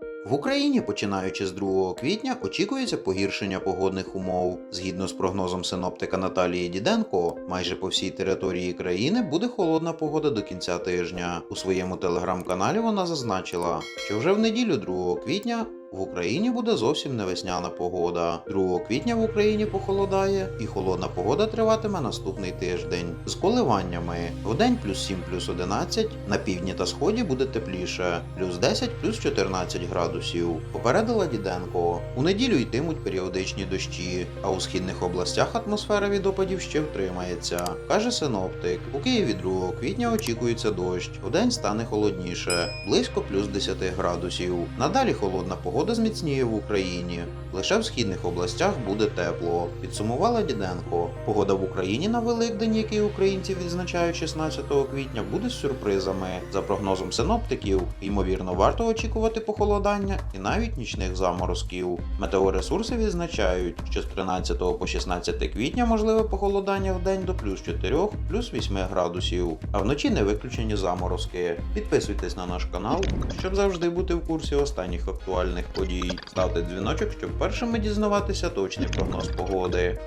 thank you В Україні, починаючи з 2 квітня, очікується погіршення погодних умов. Згідно з прогнозом синоптика Наталії Діденко, майже по всій території країни буде холодна погода до кінця тижня. У своєму телеграм-каналі вона зазначила, що вже в неділю 2 квітня в Україні буде зовсім не весняна погода. 2 квітня в Україні похолодає, і холодна погода триватиме наступний тиждень з коливаннями. Вдень плюс 7 плюс 11, на півдні та сході буде тепліше, плюс 10 плюс 14 градусів. Попередила Діденко. У неділю йтимуть періодичні дощі, а у східних областях атмосфера від опадів ще втримається. Каже синоптик. У Києві 2 квітня очікується дощ. Вдень стане холодніше, близько плюс 10 градусів. Надалі холодна погода зміцніє в Україні. Лише в східних областях буде тепло. Підсумувала Діденко. Погода в Україні на Великдень, який українці відзначають 16 квітня, буде з сюрпризами. За прогнозом синоптиків, ймовірно, варто очікувати похолодання і навіть нічних заморозків. Метеоресурси відзначають, що з 13 по 16 квітня можливе похолодання в день до плюс 4, плюс 8 градусів, а вночі не виключені заморозки. Підписуйтесь на наш канал, щоб завжди бути в курсі останніх актуальних подій. Ставте дзвіночок, щоб першими дізнаватися точний прогноз погоди.